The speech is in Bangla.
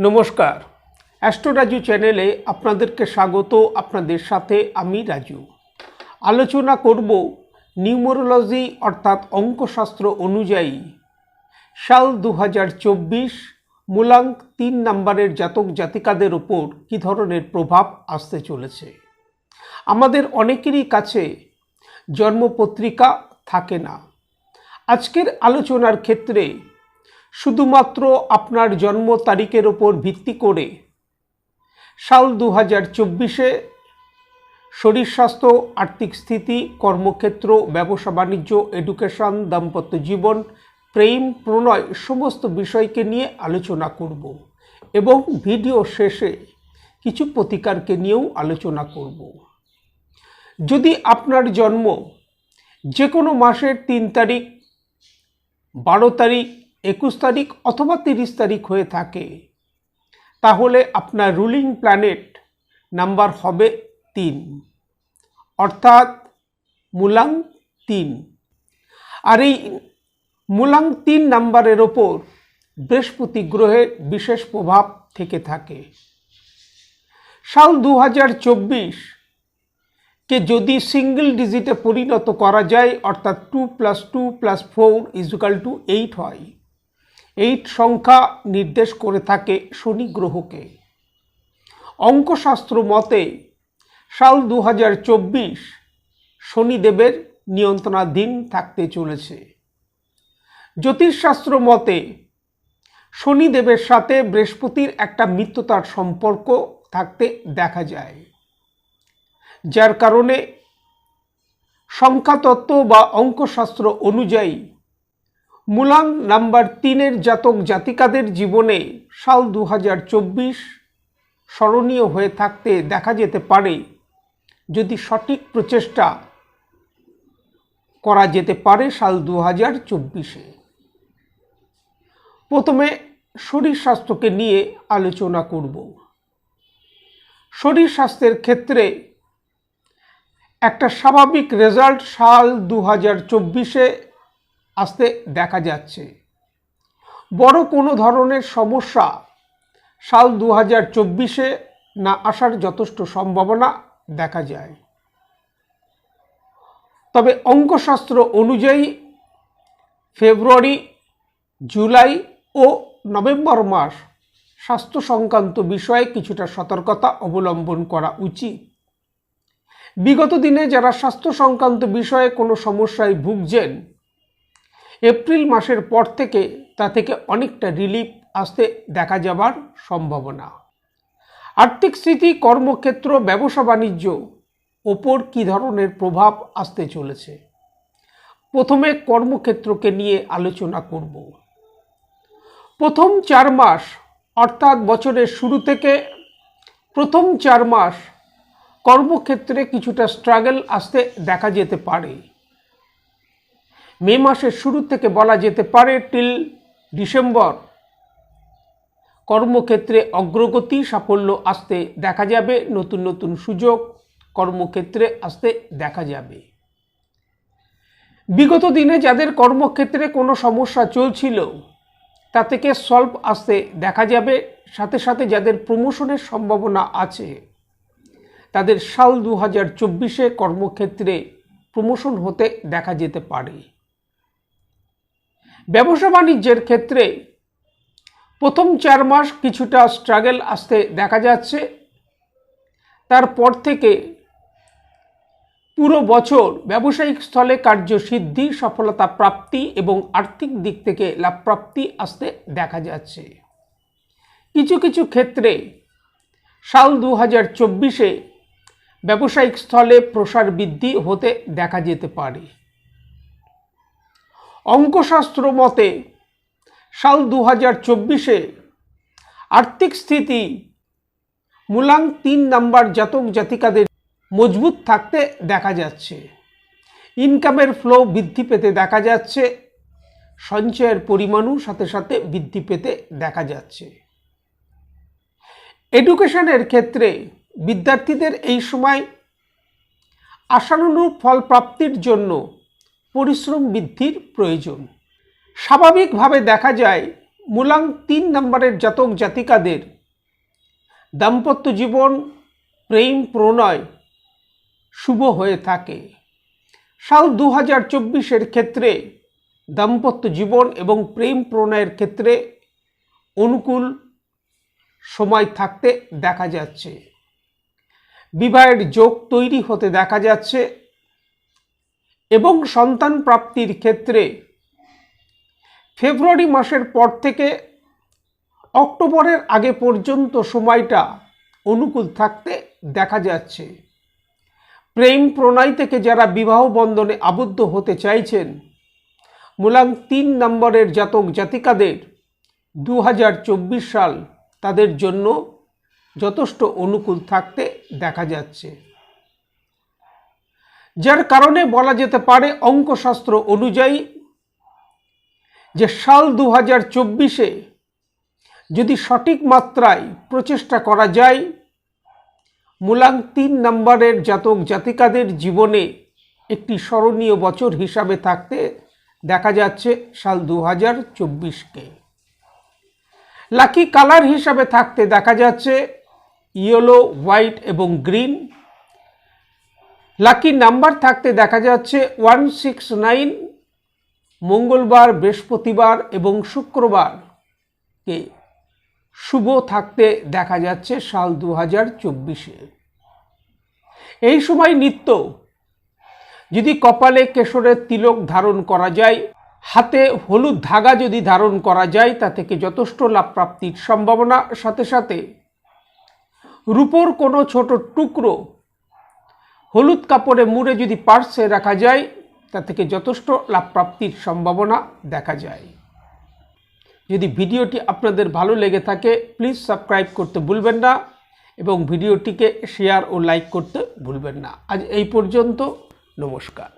নমস্কার। অ্যাস্ট্রো রাজু চ্যানেলে আপনাদেরকে স্বাগত, আপনাদের সাথে আমি রাজু। আলোচনা করব নিউমোরোলজি অর্থাৎ অঙ্কশাস্ত্র অনুযায়ী। সাল দু হাজার চব্বিশ, মূলাঙ্ক তিন নম্বরের জাতক জাতিকাদের ওপর কী ধরনের প্রভাব আসতে চলেছে? আমাদের অনেকেরই কাছে জন্মপত্রিকা থাকে না। আজকের আলোচনার ক্ষেত্রে শুধুমাত্র আপনার জন্ম তারিখের ওপর ভিত্তি করে। সাল দু হাজার চব্বিশে শরীর স্বাস্থ্য, আর্থিক স্থিতি, কর্মক্ষেত্র, ব্যবসা, বাণিজ্য, এডুকেশন, দাম্পত্য জীবন, প্রেম, প্রণয় সমস্ত বিষয়কে নিয়ে আলোচনা করব এবং ভিডিও শেষে কিছু প্রতিকারকে নিয়েও আলোচনা করব। যদি আপনার জন্ম যে কোনো মাসের তিন তারিখ, বারো তারিখ একুশ তারিখ অথবা তিরিশ তারিখ হয়ে থাকে। তাহলে আপনার রুলিং প্ল্যানেট নাম্বার হবে তিন। অর্থাৎ মূলাং তিন। আর এই মূলাং তিন নাম্বারের ওপর বৃহস্পতি গ্রহের বিশেষ প্রভাব থেকে থাকে। সাল দু হাজার চব্বিশ কে যদি সিঙ্গেল ডিজিটে পরিণত করা যায়, অর্থাৎ two plus two plus four is equal to eight হয়। এইট সংখ্যা নির্দেশ করে থাকে শনি গ্রহকে। অঙ্কশাস্ত্র মতে, সাল দু হাজার চব্বিশ শনিদেবের নিয়ন্ত্রণাধীন থাকতে চলেছে। জ্যোতিষশাস্ত্র মতে, শনিদেবের সাথে বৃহস্পতির একটা মিত্রতার সম্পর্ক থাকতে দেখা যায়, যার কারণে সংখ্যাতত্ত্ব বা অঙ্কশাস্ত্র অনুযায়ী মূলাং নাম্বার তিনের জাতক জাতিকাদের জীবনে সাল দু হাজার চব্বিশ স্মরণীয় হয়ে থাকতে দেখা যেতে পারে। যদি সঠিক প্রচেষ্টা করা যেতে পারে সাল দু হাজার চব্বিশে। প্রথমে শরীর স্বাস্থ্যকে নিয়ে আলোচনা করব। শরীর স্বাস্থ্যের ক্ষেত্রে একটা স্বাভাবিক রেজাল্ট সাল দু হাজার চব্বিশে আসতে দেখা যাচ্ছে। বড় কোনো ধরনের সমস্যা সাল দু হাজার চব্বিশে না আসার যথেষ্ট সম্ভাবনা দেখা যায়। তবে অঙ্কশাস্ত্র অনুযায়ী ফেব্রুয়ারি, জুলাই ও নভেম্বর মাস স্বাস্থ্য সংক্রান্ত বিষয়ে কিছুটা সতর্কতা অবলম্বন করা উচিত। বিগত দিনে যারা স্বাস্থ্য সংক্রান্ত বিষয়ে কোনো সমস্যায় ভুগছেন এপ্রিল মাসের পর থেকে তা থেকে অনেকটা রিলিফ আসতে দেখা যাবার সম্ভাবনা। আর্থিক স্থিতি, কর্মক্ষেত্র, ব্যবসা বাণিজ্য ওপর কী ধরনের প্রভাব আসতে চলেছে? প্রথমে কর্মক্ষেত্রকে নিয়ে আলোচনা করব। প্রথম চার মাস, অর্থাৎ বছরের শুরু থেকে প্রথম চার মাস কর্মক্ষেত্রে কিছুটা স্ট্রাগল আসতে দেখা যেতে পারে। মে মাসের শুরু থেকে বলা যেতে পারে টিল ডিসেম্বর কর্মক্ষেত্রে অগ্রগতি, সাফল্য আসতে দেখা যাবে, নতুন নতুন সুযোগ কর্মক্ষেত্রে আসতে দেখা যাবে। বিগত দিনে যাদের কর্মক্ষেত্রে কোনো সমস্যা চলছিল, তা থেকে সলভ আসতে দেখা যাবে, সাথে সাথে যাদের প্রমোশনের সম্ভাবনা আছে, তাদের সাল দু হাজার চব্বিশে কর্মক্ষেত্রে প্রমোশন হতে দেখা যেতে পারে। ব্যবসা বাণিজ্যের ক্ষেত্রে প্রথম চার মাস কিছুটা স্ট্রাগল আসতে দেখা যাচ্ছে। তারপর থেকে পুরো বছর ব্যবসায়িক স্থলে কার্যসিদ্ধি, সফলতা প্রাপ্তি এবং আর্থিক দিক থেকে লাভপ্রাপ্তি আসতে দেখা যাচ্ছে। কিছু কিছু ক্ষেত্রে সাল দু হাজার চব্বিশে ব্যবসায়িক স্থলে প্রসার বৃদ্ধি হতে দেখা যেতে পারে। অঙ্কশাস্ত্র মতে, সাল দু হাজার চব্বিশে আর্থিক স্থিতি, মূলাং তিন নাম্বার জাতক জাতিকাদের মজবুত থাকতে দেখা যাচ্ছে। ইনকামের ফ্লো বৃদ্ধি পেতে দেখা যাচ্ছে, সঞ্চয়ের পরিমাণও সাথে সাথে বৃদ্ধি পেতে দেখা যাচ্ছে। এডুকেশনের ক্ষেত্রে বিদ্যার্থীদের এই সময় আশানুরূপ ফল প্রাপ্তির জন্য পরিশ্রম বৃদ্ধির প্রয়োজন। স্বাভাবিকভাবে দেখা যায়, মূলাং তিন নম্বরের জাতক জাতিকাদের দাম্পত্য জীবন, প্রেম, প্রণয় শুভ হয়ে থাকে। সাল দু হাজার চব্বিশের ক্ষেত্রে দাম্পত্য জীবন এবং প্রেম, প্রণয়ের ক্ষেত্রে অনুকূল সময় থাকতে দেখা যাচ্ছে। বিবাহের যোগ তৈরি হতে দেখা যাচ্ছে। এবং সন্তান প্রাপ্তির ক্ষেত্রে ফেব্রুয়ারি মাসের পর থেকে অক্টোবরের আগে পর্যন্ত সময়টা অনুকূল থাকতে দেখা যাচ্ছে। প্রেম প্রণয় থেকে যারা বিবাহ বন্ধনে আবদ্ধ হতে চাইছেন, মূলাং তিন নম্বরের জাতক জাতিকাদের দু হাজার চব্বিশ সাল তাদের জন্য যথেষ্ট অনুকূল থাকতে দেখা যাচ্ছে। যার কারণে বলা যেতে পারে অঙ্কশাস্ত্র অনুযায়ী যে সাল দু হাজার চব্বিশে যদি সঠিক মাত্রায় প্রচেষ্টা করা যায়, মূলাং তিন নম্বরের জাতক জাতিকাদের জীবনে একটি স্মরণীয় বছর হিসাবে থাকতে দেখা যাচ্ছে সাল দু হাজার চব্বিশকে। লাকি কালার হিসাবে থাকতে দেখা যাচ্ছে ইয়েলো, হোয়াইট এবং গ্রিন। লাকি নাম্বার থাকতে দেখা যাচ্ছে ওয়ান সিক্স নাইন মঙ্গলবার, বৃহস্পতিবার এবং শুক্রবারকে শুভ থাকতে দেখা যাচ্ছে সাল দু হাজার চব্বিশে। এই সময় নিত্য, যদি কপালে কেশরের তিলক ধারণ করা যায়, হাতে হলুদ ধাগা যদি ধারণ করা যায়, তা থেকে যথেষ্ট লাভ প্রাপ্তির সম্ভাবনা। সাথে সাথে রূপোর কোনো ছোট টুকরো হলুদ কাপড়ে মুড়ে যদি পার্সে রাখা যায় তা থেকে যথেষ্ট লাভ প্রাপ্তির সম্ভাবনা দেখা যায়। যদি ভিডিওটি আপনাদের ভালো লেগে থাকে প্লিজ সাবস্ক্রাইব করতে ভুলবেন না এবং ভিডিওটিকে শেয়ার ও লাইক করতে ভুলবেন না। আজ এই পর্যন্ত, নমস্কার।